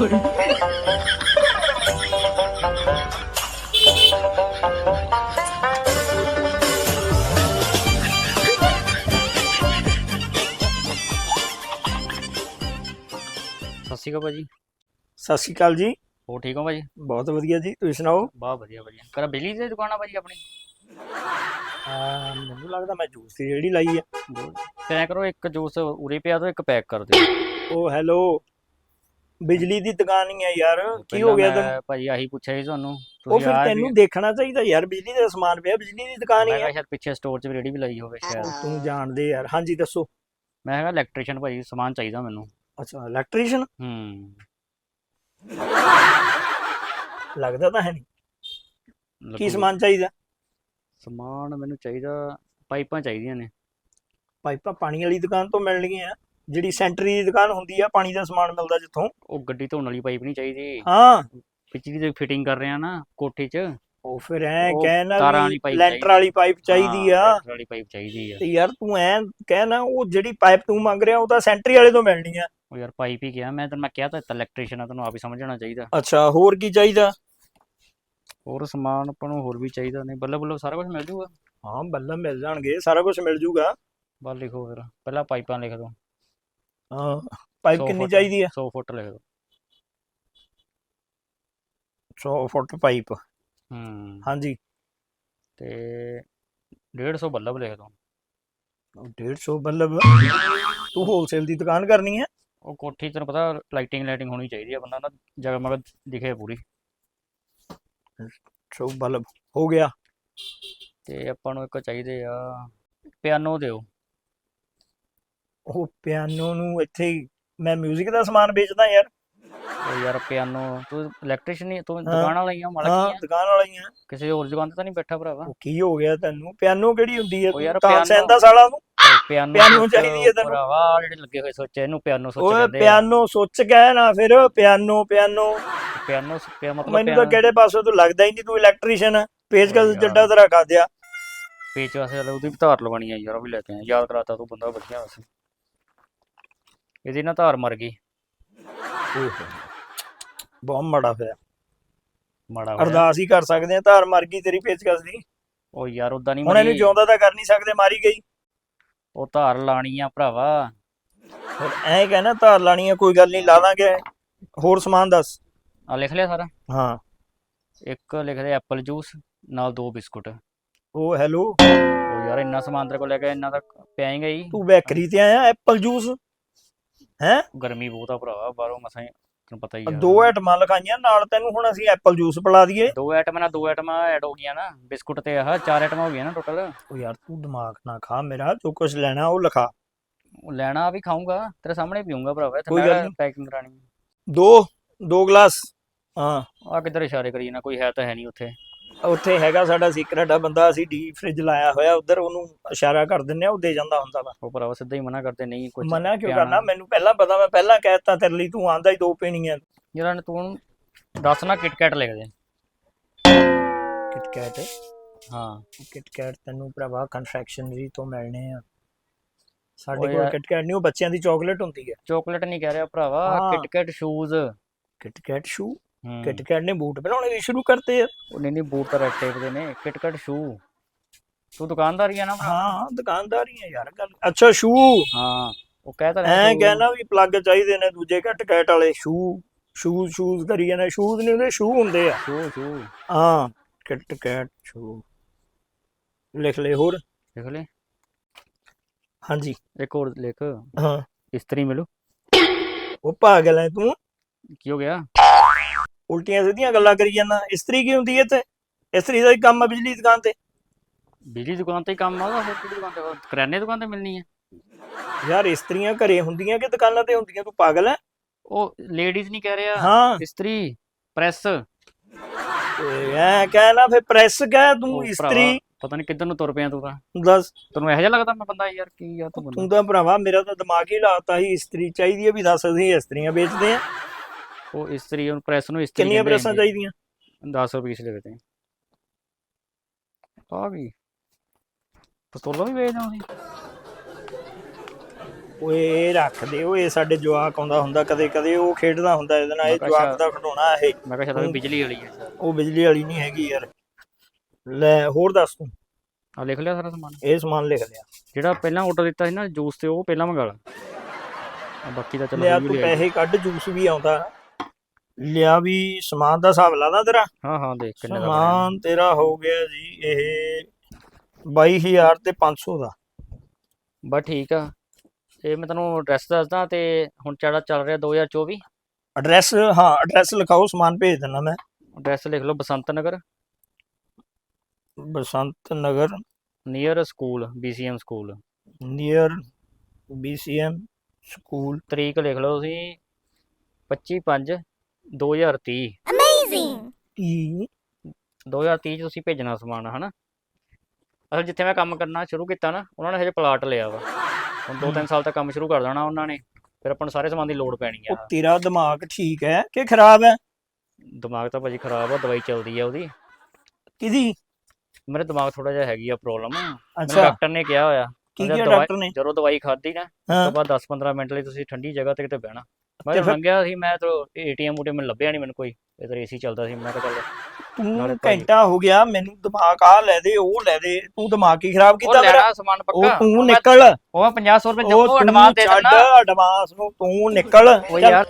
ਸਤਿ ਸ਼੍ਰੀ ਅਕਾਲ ਭਾਜੀ। ਸਤਿ ਸ਼੍ਰੀ ਅਕਾਲ ਜੀ। ਹੋਰ ਠੀਕ ਹੋ ਭਾਜੀ? ਬਹੁਤ ਵਧੀਆ ਜੀ ਤੁਸੀਂ ਸੁਣਾਓ? ਬਹੁਤ ਵਧੀਆ ਵਧੀਆ ਕਰਾ ਬਿਜਲੀ ਦੀ ਦੁਕਾਨ ਆ ਭਾਜੀ ਆਪਣੀ? ਆ ਮੈਨੂੰ ਲੱਗਦਾ ਮੈਂ ਜੂਸ ਦੀ ਰੇੜੀ ਲਾਈ ਆ। ਪੈਕ ਕਰੋ ਇੱਕ ਜੂਸ ਉਰੇ ਪਿਆ ਦੋ ਇੱਕ ਪੈਕ ਕਰ ਦਿਓ। ਉਹ ਹੈਲੋ। ਬਿਜਲੀ ਦੀ ਦੁਕਾਨ ਹੀ ਆ ਯਾਰ ਕੀ ਹੋ ਗਿਆ ਮੈਂ ਤੈਨੂੰ? ਭਾਜੀ ਆਹੀ ਪੁੱਛਿਆ ਸੀ ਤੁਹਾਨੂੰ ਉਹ ਫਿਰ ਤੈਨੂੰ ਦੇਖਣਾ ਚਾਹੀਦਾ ਯਾਰ ਬਿਜਲੀ ਦਾ ਸਮਾਨ ਪਿਆ ਬਿਜਲੀ ਦੀ ਦੁਕਾਨ ਮੈਂ ਹੀ। ਕਿਹਾ ਆ ਸ਼ਾਇਦ ਪਿੱਛੇ ਸਟੋਰ 'ਚ ਵੀ ਰੇੜੀ ਵੀ ਲਾਈ ਹੋਵੇ ਸ਼ਾਇਦ। ਤੂੰ ਜਾਣਦੇ ਯਾਰ ਹਾਂਜੀ ਦੱਸੋ। ਮੈਂ ਹੈਗਾ ਇਲੈਕਟ੍ਰੀਸ਼ੀਅਨ ਭਾਜੀ ਸਮਾਨ ਚਾਹੀਦਾ ਮੈਨੂੰ। ਅੱਛਾ ਇਲੈਕਟ੍ਰੀਸ਼ੀਅਨ ਹੂੰ। ਲੱਗਦਾ ਤਾਂ ਹੈ ਨਹੀਂ ਕੀ ਸਮਾਨ ਚਾਹੀਦਾ? ਸਮਾਨ ਮੈਨੂੰ ਚਾਹੀਦਾ ਪਾਈਪਾਂ ਚਾਹੀਦੀਆਂ ਨੇ। ਪਾਈਪਾਂ ਪਾਣੀ ਵਾਲੀ ਦੁਕਾਨ ਤੋਂ ਮਿਲਣਗੀਆਂ। ਜਿਹੜੀ ਸੈਂਟਰੀ ਦੀ ਦੁਕਾਨ ਹੁੰਦੀ ਆ ਪਾਣੀ ਦਾ ਸਮਾਨ ਮਿਲਦਾ ਜਿੱਥੋਂ। ਉਹ ਗੱਡੀ ਧੋਣ ਵਾਲੀ ਪਾਈਪ ਨਹੀਂ ਚਾਹੀਦੀ। ਹਾਂ। ਬਿਜਲੀ ਦੀ ਫਿਟਿੰਗ ਕਰ ਰਹੇ ਆ ਨਾ ਕੋਠੀ 'ਚ। ਉਹ ਫਿਰ ਐ ਉਹ ਕਹਿਣਾ ਤਾਰਾਂ ਵਾਲੀ ਵੀ ਪਾਈਪ ਲੈਂਟਰ ਚਾਹੀਦੀ। ਵਾਲੀ ਪਾਈਪ ਚਾਹੀਦੀ ਆ। ਲੈਂਟਰ ਵਾਲੀ ਪਾਈਪ ਚਾਹੀਦੀ ਆ। ਤੇ ਯਾਰ ਤੂੰ ਐ ਕਹਿਣਾ ਉਹ ਜਿਹੜੀ ਪਾਈਪ ਤੂੰ ਮੰਗ ਰਿਹਾ ਉਹ ਤਾਂ ਸੈਂਟਰੀ ਵਾਲੇ ਤੋਂ ਮਿਲਣੀ ਆ। ਉਹ ਯਾਰ ਪਾਈਪ ਹੀ ਗਿਆ। ਮੈਂ ਤੈਨੂੰ ਮੈਂ ਕਿਹਾ ਤਾਂ ਇਲੈਕਟ੍ਰੀਸ਼ੀਅਨ ਆ ਤੈਨੂੰ ਆਪ ਹੀ ਸਮਝਣਾ ਚਾਹੀਦਾ। ਅੱਛਾ ਹੋਰ ਕੀ ਚਾਹੀਦਾ? ਹੋਰ ਸਮਾਨ ਆਪਾਂ ਨੂੰ ਹੋਰ ਵੀ ਚਾਹੀਦਾ ਨੇ। ਬੱਲੇ ਬੱਲੇ ਸਾਰਾ ਕੁਝ ਮਿਲ ਜੂਗਾ? ਹਾਂ ਬੱਲਾ ਮਿਲ ਜਾਣਗੇ ਸਾਰਾ ਕੁਝ ਮਿਲ ਜੂਗਾ। ਬਸ ਲਿਖੋ ਫਿਰ। ਪਹਿਲਾਂ ਪਾਈਪਾਂ ਲਿਖ ਦਿਓ ਹਾਂ ਪਾਈਪ ਕਿੰਨੀ ਫੁੱਟ। ਚਾਹੀਦੀ ਆ? 100 ਫੁੱਟ ਲਿਖ ਦਿਓ। 100 ਫੁੱਟ ਪਾਈਪ ਹੂੰ। ਹਾਂਜੀ। ਤੇ 150 ਬੱਲਬ ਲਿਖ ਦਿਓ। 150 ਬੱਲਬ? ਤੂੰ ਹੋਲਸੇਲ ਦੀ ਦੁਕਾਨ ਕਰਨੀ ਹੈ? ਉਹ ਕੋਠੀ ਤੈਨੂੰ ਪਤਾ ਲਾਈਟਿੰਗ ਲਾਈਟਿੰਗ ਹੋਣੀ ਚਾਹੀਦੀ ਆ ਬੰਦਾ ਨਾ ਜਗਮਗ ਦਿਖੇ ਪੂਰੀ। 100 ਬੱਲਬ ਹੋ ਗਿਆ। ਤੇ ਆਪਾਂ ਨੂੰ ਇੱਕ ਚਾਹੀਦੇ ਆ ਪਿਆਨੋ ਦਿਓ। ਉਹ ਪਿਆਨੋ ਨੂੰ ਇੱਥੇ ਹੀ ਮੈਂ 뮤직 ਦਾ ਸਮਾਨ ਵੇਚਦਾ ਯਾਰ। ਉਹ ਯਾਰ ਪਿਆਨੋ ਤੂੰ ਇਲੈਕਟ੍ਰੀਸ਼ੀਅਨ ਨਹੀਂ ਤੂੰ ਹਾਂ। ਦੁਕਾਨ ਵਾਲਾ ਹੀ ਆ ਮਾਲਕ ਹਾਂ ਹੀ ਆ। ਦੁਕਾਨ ਵਾਲਾ ਹੀ ਆ। ਕਿਸੇ ਹੋਰ ਦੁਕਾਨ ਤੇ ਤਾਂ ਨਹੀਂ ਬੈਠਾ ਭਰਾਵਾ। ਉਹ ਕੀ ਹੋ ਗਿਆ ਤੈਨੂੰ? ਪਿਆਨੋ ਕਿਹੜੀ ਹੁੰਦੀ ਹੈ ਉਹ ਯਾਰ ਤਾਂ ਪਿਆਨੋ- ਸੈਂਦਾ ਸਾਲਾ ਨੂੰ ਪਿਆਨੋ ਪਿਆਨੋ ਚਾਹੀਦੀ ਹੈ ਤੈਨੂੰ। ਭਰਾਵਾ ਆਹ ਜਿਹੜੇ ਲੱਗੇ ਹੋਏ ਸੋਚੇ ਇਹਨੂੰ ਪਿਆਨੋ ਸੋਚ ਓਏ ਕਹਿੰਦੇ ਆ। ਪਿਆਨੋ ਸੁੱਚ ਕਹਿ ਨਾ ਫਿਰ ਪਿਆਨੋ ਪਿਆਨੋ। ਪਿਆਨੋ ਪਿਆ ਮਤਲਬ ਮੈਨੂੰ ਤਾਂ ਪਿਆਨੋ। ਕਿਹੜੇ ਪਾਸੋਂ ਤੂੰ ਲੱਗਦਾ ਹੀ ਨਹੀਂ ਤੂੰ ਇਲੈਕਟ੍ਰੀਸ਼ੀਅਨ ਆ। ਪੇਜ ਕਸ ਓਏ ਯਾਰ। ਜੱਡਾ ਤੇਰਾ ਖਾਦਿਆ ਪੇਚ ਵਾਸਤੇ ਉਹਦੀ ਵੀ ਧਾਰ ਲਵਾਣੀ ਆ ਯਾਰ ਉਹ ਵੀ ਲੈ ਕੇ ਆਇਆ। ਯਾਦ ਕਰਾਤਾ ਤੂੰ ਬੰਦਾ ਵਧੀਆ ਵੈਸੇ। ਇਹਦੀ ਨਾ ਧਾਰ ਮਰ ਗਈ। ਬਹੁਤ ਮਾੜਾ ਹੋਇਆ। ਮਾੜਾ ਹੋਇਆ। ਅਰਦਾਸ ਹੀ ਕਰ ਸਕਦੇ ਆ ਧਾਰ ਮਰ ਗਈ ਤੇਰੀ ਪੇਚਕਸ ਦੀ। ਉਹ ਯਾਰ ਉਦਾਂ ਨਹੀਂ ਹੁਣ ਇਹਨੂੰ ਮਰੀ। ਜਿਉਂਦਾ ਤਾਂ ਕਰ ਨਹੀਂ ਸਕਦੇ ਮਾਰੀ ਗਈ। ਉਹ ਧਾਰ ਲਾਣੀ ਆ ਭਰਾਵਾ। ਫਿਰ ਐਂ ਕਹਿਣਾ ਧਾਰ ਲਾਣੀ ਆ ਕੋਈ ਗੱਲ ਨਹੀਂ ਲਾ ਦਾਂਗੇ ਹੋਰ ਸਮਾਨ ਦੱਸ। ਆ ਲਿਖ ਲਿਆ ਸਾਰਾ? ਹਾਂ। ਇੱਕ ਲਿਖਦੇ ਐਪਲ ਜੂਸ ਨਾਲ ਦੋ ਬਿਸਕੁਟ। ਉਹ ਉਹ ਹੈਲੋ ਯਾਰ ਇੰਨਾ ਸਮਾਨ ਤੇਰੇ ਕੋਲ ਲੈ ਕੇ ਇੰਨਾ ਤਾਂ ਪਿਆਏਗਾ ਹੀ ਤੂੰ ਬੇਕਰੀ ਤੇ ਆਇਆ ਐਪਲ ਜੂਸ? ਹੈ? ਗਰਮੀ ਬਹੁਤ ਆ ਭਰਾਵਾ ਬਾਹਰੋਂ ਮਸਾਂ ਹੀ ਤੈਨੂੰ ਪਤਾ ਹੀ ਆ। ਦੋ ਆਈਟਮਾਂ ਲਿਖਾਈਆਂ ਨਾਲ ਤੈਨੂੰ ਹੁਣ ਅਸੀਂ ਐਪਲ ਜੂਸ ਪਿਲਾ ਦਈਏ। ਦੋ ਆਈਟਮਾਂ ਨਾਲ ਦੋ ਆਈਟਮਾਂ ਐਡ ਹੋ ਗਈਆਂ ਨਾ ਬਿਸਕੁਟ ਤੇ ਆਹ ਚਾਰ ਆਈਟਮਾਂ ਹੋ ਗਈਆਂ ਨਾ ਟੋਟਲ ਉਹ ਯਾਰ ਤੂੰ ਦਿਮਾਗ ਨਾ ਖਾ ਮੇਰਾ ਜੋ ਕੁਝ ਲੈਣਾ ਉਹ ਲਿਖਾ। ਉਹ ਲੈਣਾ ਵੀ ਖਾਊਂਗਾ ਤੇਰੇ ਸਾਹਮਣੇ ਪੀਊਂਗਾ ਭਰਾਵਾ ਇੱਥੇ ਕੋਈ ਮੈਂ। ਪੈਕਿੰਗ ਕਰਾਣੀ ਦੋ ਦੋ ਗਲਾਸ ਹਾਂ। ਆ ਕਿੱਧਰ ਇਸ਼ਾਰੇ ਕਰੀ ਨਾ ਕੋਈ ਹੈ ਤਾਂ ਹੈ ਨਹੀਂ ਉੱਥੇ। ਉੱਥੇ ਹੈਗਾ ਸਾਡਾ ਸੀਕਰਟ ਆ ਬੰਦਾ ਅਸੀਂ ਡੀਪ ਫ੍ਰਿਜ ਲਾਇਆ ਹੋਇਆ ਉਧਰ ਉਹਨੂੰ ਇਸ਼ਾਰਾ ਕਰ ਦਿੰਨੇ ਆ ਉਹ ਦੇ ਜਾਂਦਾ ਹੁੰਦਾ ਵਾ। ਉਹ ਭਰਾਵਾ ਸਿੱਧਾ ਹੀ ਮਨਾ ਕਰਦੇ ਨਹੀਂ ਕੁਝ ਮਨਾ ਕਿਉਂ। ਕਰਨਾ? ਮੈਨੂੰ ਪਹਿਲਾਂ ਪਤਾ ਮੈਂ ਪਹਿਲਾਂ ਕਹਿਤਾ ਤੇਰੇ ਲਈ ਤੂੰ ਆਂਦਾ ਹੀ ਦੋ ਪੀਣੀਆਂ। ਜਿਹੜਾ ਨੇ ਤੂੰ ਦੱਸ ਨਾ ਕਿਟਕੈਟ ਲਿਖ ਦੇ। ਕਿਟਕੈਟ ਹਾਂ। ਕਿਟਕੈਟ ਤੈਨੂੰ ਭਰਾਵਾ ਕਨਫੈਕਸ਼ਨਰੀ ਤੋਂ ਮਿਲਣੇ ਆ। ਸਾਡੇ ਕੋਲ। ਕਿਟਕੈਟ ਨਹੀਂ ਉਹ ਬੱਚਿਆਂ ਦੀ ਚਾਕਲੇਟ ਹੁੰਦੀ ਹੈ ਚਾਕਲੇਟ ਨਹੀਂ ਕਹਿ ਰਿਹਾ ਭਰਾਵਾ। ਕਿਟਕੈਟ ਸ਼ੂਜ਼ ਕਿਟਕੈਟ ਸ਼ੂ ਕਿਟਕੈਟ ਨੇ ਬੂਟ ਬਣਾਉਣੇ ਵੀ ਸ਼ੁਰੂ ਕਰਤੇ ਆ। ਉਹ ਨਹੀਂ ਨਹੀਂ ਬੂਟ ਤਾਂ ਰੈਡ ਟੇਪ ਦੇ ਨੇ ਕਿਟਕੈਟ ਸ਼ੂ। ਤੂੰ ਦੁਕਾਨਦਾਰ ਹੀ ਆ ਨਾ? ਹਾਂ ਦੁਕਾਨਦਾਰੀ ਆ ਯਾਰ ਗੱਲ ਅੱਛਾ ਸ਼ੂ। ਹਾਂ ਉਹ ਕਹਿ ਤਾਂ ਐ ਕਹਿਣਾ ਵੀ ਪਲੱਗ ਚਾਹੀਦੇ ਨੇ ਦੂਜੇ ਕਿਟਕੈਟ ਵਾਲੇ ਸ਼ੂ। ਸ਼ੂਜ਼ ਸ਼ੂਜ਼ ਕਰੀ ਜਾਂਦੇ ਸ਼ੂਜ਼ ਨਹੀਂ ਹੁੰਦੇ ਸ਼ੂ ਹੁੰਦੇ ਆ। Shoe shoe. ਹਾਂ ਕਿਟਕੈਟ ਸ਼ੂ। ਲਿਖ ਲੈ ਹੋਰ। ਲਿਖ ਲੈ। ਹਾਂਜੀ। ਇੱਕ ਹੋਰ ਲਿਖ। ਹਾਂ। ਇਸਤਰੀ ਮਿਲੂ। ਉਹ ਪਾਗਲ ਹੈ ਤੂੰ। ਕੀ ਹੋ ਗਿਆ? ਉਲਟੀਆਂ ਸਿੱਧੀਆਂ ਗੱਲਾਂ ਕਰੀ ਜਾਂਦਾ। ਇਸਤਰੀ ਕੀ ਹੁੰਦੀ ਹੈ ਤੇ ਇਸਤਰੀ ਦਾ ਹੀ ਕੰਮ ਆ ਬਿਜਲੀ ਦੀ ਦੁਕਾਨ ਤੇ। ਬਿਜਲੀ ਦੁਕਾਨ ਤੇ ਹੀ ਕੰਮ ਆ ਉਹਦਾ ਹੋਰ ਕਿਹੜੀ ਦੁਕਾਨ ਤੇ? ਹੋਰ ਕਰਿਆਨੇ ਦੀ ਦੁਕਾਨ ਤੇ ਮਿਲਣੀ ਹੈ ਯਾਰ ਇਸਤਰੀਆਂ ਘਰੇ ਹੁੰਦੀਆਂ ਕਿ ਦੁਕਾਨਾਂ ਤੇ ਹੁੰਦੀਆਂ? ਤੂੰ ਪਾਗਲ ਹੈ ਉਹ ਲੇਡੀਜ਼ ਨਹੀਂ ਕਹਿ ਰਿਹਾ। ਹਾਂ। ਇਸਤਰੀ ਪ੍ਰੈਸ। ਐ ਕਹਿ ਨਾ ਫਿਰ ਪ੍ਰੈਸ ਕਹਿ ਤੂੰ ਉਹ ਇਸਤਰੀ। ਪਤਾ ਨਹੀਂ ਕਿੱਧਰ ਨੂੰ ਤੁਰ ਪਿਆ ਤੂੰ ਤਾਂ। ਦੱਸ। ਤੈਨੂੰ ਇਹੋ ਜਿਹਾ ਲੱਗਦਾ ਮੈਂ ਬੰਦਾ ਯਾਰ ਕੀ ਯਾਰ ਤੂੰ ਬੰਦਾ ਤੂੰ ਤਾਂ ਭਰਾਵਾ ਮੇਰਾ ਤਾਂ ਦਿਮਾਗ ਹੀ ਲਾਤਾ ਸੀ ਇਸਤਰੀ ਚਾਹੀਦੀ ਹੈ ਵੀ ਦੱਸ ਅਸੀਂ ਇਸਤਰੀਆਂ ਵੇਚਦੇ ਆ। ਉਹ ਇਸਤਰੀ ਉਹਨੂੰ ਪ੍ਰੈਸ ਨੂੰ ਇਸਤਰੀ ਕਿੰਨੀਆਂ ਪ੍ਰੈਸਾਂ ਚਾਹੀਦੀਆਂ? 10 ਰੁਪਏ ਕਿਸ ਲਿਖਦੇ ਆ ਵੀ। ਪਸਤੌਲਾਂ ਵੀ ਵੇਚਦੇ ਤੁਸੀਂ? ਓਏ ਇਹ ਰੱਖ ਦੇ। ਓਏ ਸਾਡੇ ਜਵਾਕ ਆਉਂਦਾ ਹੁੰਦਾ ਕਦੇ ਕਦੇ ਉਹ ਖੇਡਦਾ ਹੁੰਦਾ ਇਹਦੇ ਨਾਲ ਇਹ ਜਵਾਕ ਦਾ ਖਿਡੌਣਾ ਇਹ। ਮੈਂ ਕਿਹਾ ਸ਼ਾਇਦ ਬਿਜਲੀ ਵਾਲੀ ਹੈ ਸਰ ਉਹ ਬਿਜਲੀ ਵਾਲੀ ਨਹੀਂ ਹੈਗੀ ਯਾਰ। ਲੈ ਹੋਰ ਦੱਸ ਤੂੰ। ਆ ਲਿਖ ਲਿਆ ਸਾਰਾ ਸਮਾਨ। ਇਹ ਸਮਾਨ ਲਿਖ ਲਿਆ। ਜਿਹੜਾ ਪਹਿਲਾਂ ਆਰਡਰ ਦਿੱਤਾ ਸੀ ਨਾ ਜੂਸ ਤੇ ਉਹ ਪਹਿਲਾਂ ਮੰਗਾ ਲਾ। ਬਾਕੀ ਦਾ ਚਲੋ ਲਿਆ ਤੂੰ। ਪੈਸੇ ਕੱਢ ਜੂਸ ਵੀ ਆਉਂਦਾ। ਲਿਆ ਵੀ ਸਮਾਨ ਦਾ ਹਿਸਾਬ ਲਾਦਾ ਤੇਰਾ? ਹਾਂ ਹਾਂ ਦੇਖ ਕਿੰਨੇ ਦਾ ਬਣਿਆ। ਸਮਾਨ ਤੇਰਾ ਹੋ ਗਿਆ ਜੀ ਇਹ 22000 ਤੇ 500 ਦਾ। ਬਸ ਠੀਕ ਆ। ਇਹ ਮੈਂ ਤੁਹਾਨੂੰ ਐਡਰੈਸ ਦੱਸਦਾ ਤੇ ਹੁਣ ਜਿਹੜਾ ਚੱਲ ਰਿਹਾ 2024 ਐਡਰੈਸ ਹਾਂ ਐਡਰੈਸ ਲਿਖਾਓ ਸਮਾਨ ਭੇਜ ਦਿੰਦਾ ਮੈਂ। ਐਡਰੈਸ ਲਿਖ ਲਓ Basant Nagar. Basant Nagar. Near school BCM school near BCM school ਤਰੀਕ ਲਿਖ ਲਓ ਤੁਸੀਂ 25 5 2030 ਟੀ 2030 ਚ ਤੁਸੀਂ ਭੇਜਣਾ ਸਮਾਨ ਹਨਾ? ਅਸਲ ਜਿੱਥੇ ਮੈਂ ਕੰਮ ਕਰਨਾ ਸ਼ੁਰੂ ਕੀਤਾ ਨਾ ਉਹਨਾਂ ਨੇ ਹਜੇ ਪਲਾਟ ਲਿਆ ਵਾ। ਹੁਣ 2-3 ਸਾਲ ਤੱਕ ਕੰਮ ਸ਼ੁਰੂ ਕਰ ਦੇਣਾ ਉਹਨਾਂ ਨੇ। ਫਿਰ ਆਪਾਂ ਨੂੰ ਸਾਰੇ ਸਮਾਨ ਦੀ ਲੋੜ ਪੈਣੀ ਆ। ਉਹ ਤੇਰਾ ਦਿਮਾਗ ਠੀਕ ਹੈ ਕਿ ਖਰਾਬ ਹੈ? ਦਿਮਾਗ ਤਾਂ ਭਾਜੀ ਖਰਾਬ ਆ ਦਵਾਈ ਚੱਲਦੀ ਆ ਉਹਦੀ। ਕਿਹਦੀ? ਮੇਰੇ ਦਿਮਾਗ ਥੋੜਾ ਜਿਹਾ ਹੈਗੀ ਆ ਪ੍ਰੋਬਲਮ। ਅੱਛਾ। ਡਾਕਟਰ ਨੇ ਕਿਹਾ ਹੋਇਆ। ਕੀ ਜਦ ਕਿਹਾ ਦਵਾਈ- ਡਾਕਟਰ ਨੇ? ਜਦੋਂ ਦਵਾਈ ਖਾਧੀ ਨਾ ਤੋਂ ਬਾਅਦ 10-15 ਮਿੰਟ ਲਈ ਤੁਸੀਂ ਠੰਡੀ ਜਗ੍ਹਾ ਤੇ ਕਿਤੇ ਬਹਿਣਾ। ਮੈਂ ਲੰਘਿਆ ਸੀ ਮੈਂ ਤਾਂ ਏਟੀਐਮ ਊਟੀਐਮ ਮੈਨੂੰ ਲੱਭਿਆ ਨਹੀਂ ਮੈਨੂੰ ਕੋਈ ਇਧਰ ਏਸੀ ਚੱਲਦਾ ਸੀ ਮੈਂ ਕਿਹਾ ਚੱਲ ਤੂੰ ਘੰਟਾ ਹੋ ਗਿਆ ਮੈਨੂੰ ਦਿਮਾਗ ਆ ਲੈ ਦੇ ਉਹ ਲੈ ਦੇ ਤੂੰ ਦਿਮਾਗ ਕੀ ਖਰਾਬ ਕੀਤਾ ਮੇਰਾ। ਲੈਣਾ ਸਮਾਨ ਉਹ ਪੱਕਾ ਤੂੰ ਨਿਕਲ। ਉਹ ਮੈਂ 500 ਰੁਪਏ ਜਮੋ ਐਡਵਾਂਸ ਦੇ ਦੇਣਾ ਐਡਵਾਂਸ ਨੂੰ ਤੂੰ ਨਿਕਲ। ਉਹ। ਯਾਰ।